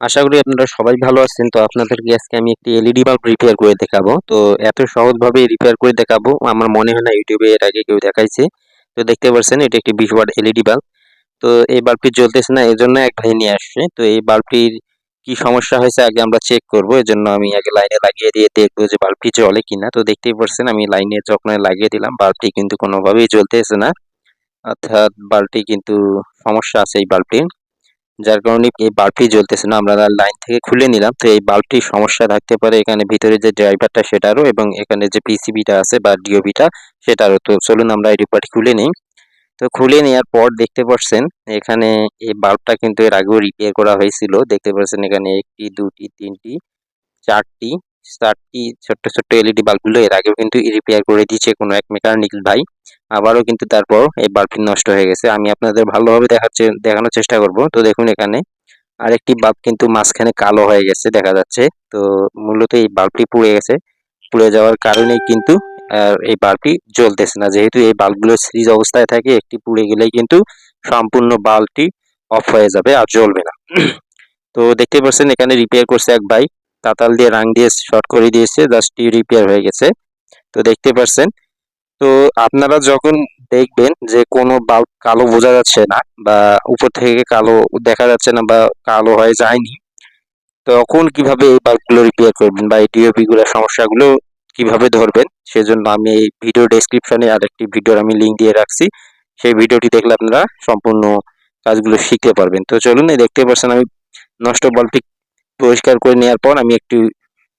আশা করি আপনারা সবাই ভালো আছেন। তো আপনাদেরকে আজকে আমি একটি এলইডি বাল্ব রিপেয়ার করে দেখাবো। তো এত সহজভাবে রিপেয়ার করে দেখাবো, আমার মনে হয় না ইউটিউবে এর আগে কেউ দেখাইছে। তো দেখতে পাচ্ছেন, এটা একটি বিশ ওয়াট এলইডি বাল্ব তো এই বাল্বটি জ্বলতেছে না এর জন্য এক ভাই নিয়ে আসছে। তো এই বাল্বটির কি সমস্যা হয়েছে আগে আমরা চেক করব এর জন্য আমি আগে লাইনে লাগিয়ে দিয়ে দেখব যে বাল্বটি জ্বলে কিনা। তো দেখতেই পাচ্ছেন, আমি লাইনে যখন লাগিয়ে দিলাম বাল্বটি কিন্তু কোনোভাবেই জ্বলতেছে না। অর্থাৎ বাল্বটি কিন্তু সমস্যা আছে এই বাল্বটির যার কারণে এই বাল্বটি জ্বলতেছে না। আমরা লাইন থেকে খুলে নিলাম। তো এই বাল্বটির সমস্যা থাকতে পারে এখানে ভিতরে যে ড্রাইভারটা সেটারও এবং এখানে যে পিসিবিটা আছে বা ডিওবিটা সেটারও। তো চলুন আমরা এই রিপোর্ট খুলে নিই। তো খুলে নেওয়ার পর দেখতে পাচ্ছেন এখানে এই বাল্বটা কিন্তু এর আগেও রিপেয়ার করা হয়েছিল। দেখতে পাচ্ছেন এখানে একটি, দুটি, তিনটি, চারটি চারটি ছোট্ট ছোট্ট এলইডি বাল্বগুলো এর আগেও কিন্তু রিপেয়ার করে দিয়েছে কোনো এক মেকানিক ভাই। আবারও কিন্তু তারপর এই বাল্বটি নষ্ট হয়ে গেছে। আমি আপনাদের ভালোভাবে দেখাচ্ছে, দেখানোর চেষ্টা করব। তো দেখুন এখানে আরেকটি বাল্ব কিন্তু মাঝখানে কালো হয়ে গেছে, দেখা যাচ্ছে। তো মূলত এই বাল্বটি পুড়ে গেছে। পুড়ে যাওয়ার কারণেই কিন্তু এই বাল্বটি জ্বলতেছে না। যেহেতু এই বাল্বগুলো সিরিজ অবস্থায় থাকে, একটি পুড়ে গেলেই কিন্তু সম্পূর্ণ বাল্বটি অফ হয়ে যাবে আর জ্বলবে না। তো দেখতে পাচ্ছেন, এখানে রিপেয়ার করছে এক ভাই। তাতাল দিয়ে রাং দিয়ে শর্ট করে দিয়েছে জাস্ট রিপেয়ার হয়ে গেছে। তো দেখতে পাচ্ছেন তো আপনারা যখন দেখবেন যে কোনো বাল্ব কালো বোঝা যাচ্ছে না বা উপর থেকে কালো দেখা যাচ্ছে না বা কালো হয়ে যায়নি, তখন কীভাবে এই বাল্বগুলো রিপেয়ার করবেন বা এই ডিওপি গুলোর সমস্যাগুলো কীভাবে ধরবেন, সেজন্য আমি এই ভিডিও ডেসক্রিপশনে আরেকটি ভিডিওর আমি লিঙ্ক দিয়ে রাখছি। সেই ভিডিওটি দেখলে আপনারা সম্পূর্ণ কাজগুলো শিখতে পারবেন। তো চলুন এই দেখতে পাচ্ছেন আমি নষ্ট বাল্বটি পরিষ্কার করে নেওয়ার পর আমি একটি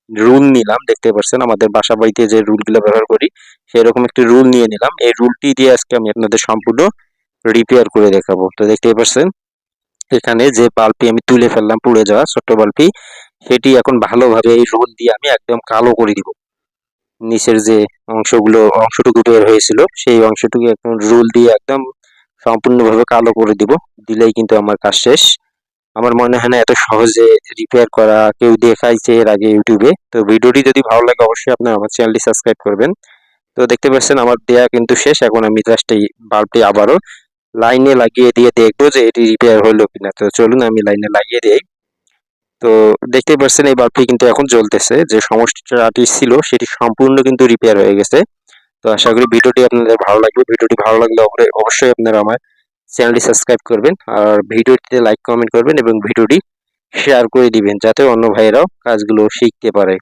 রুল নিলাম, দেখতে পাচ্ছেন আমাদের বাসা বাড়িতে যে রুলগুলো ব্যবহার করি, সেরকম একটি রুল নিয়ে নিলাম। এই রুলটি দিয়ে আজকে আমি আপনাদের সম্পূর্ণ রিপেয়ার করে দেখাবো। তো দেখতেই পাচ্ছেন, এখানে যে বাল্বটি আমি তুলে ফেললাম পুড়ে যাওয়া ছোট্ট বাল্বটি সেটি এখন ভালোভাবে এই রুল দিয়ে আমি একদম কালো করে দিব। নিচের যে অংশগুলো, অংশটুকু বের হয়েছিল, সেই অংশটুকু একদম রুল দিয়ে একদম সম্পূর্ণভাবে কালো করে দিব। দিলেই কিন্তু আমার কাজ শেষ। আমার মনে হয় না এত সহজে রিপেয়ার করা কেউ দেখাইছে এর আগে ইউটিউবে তো ভিডিওটি যদি ভালো লাগে অবশ্যই আপনার আমার চ্যানেলটি সাবস্ক্রাইব করবেন। তো দেখতে পাচ্ছেন আমার দেয়া কিন্তু শেষ, এখন আমি জাস্ট এই বাল্বটি আবারও লাইনে লাগিয়ে দিয়ে দেখব যে এটি রিপেয়ার হলো কিনা। তো চলুন আমি লাইনে লাগিয়ে দিই। তো দেখতে পাচ্ছেন এই বাল্বটি কিন্তু এখন জ্বলতেছে। যে সমস্যাটি ছিল সেটি সম্পূর্ণ কিন্তু রিপেয়ার হয়ে গেছে। তো আশা করি ভিডিওটি আপনাদের ভালো লাগবে। ভিডিওটি ভালো লাগলে অবশ্যই আপনারা আমার চ্যানেলটি সাবস্ক্রাইব করবেন আর ভিডিওটিতে লাইক, কমেন্ট করবেন এবং ভিডিওটি শেয়ার করে দিবেন, যাতে অন্য ভাইয়েরাও কাজগুলো শিখতে পারে।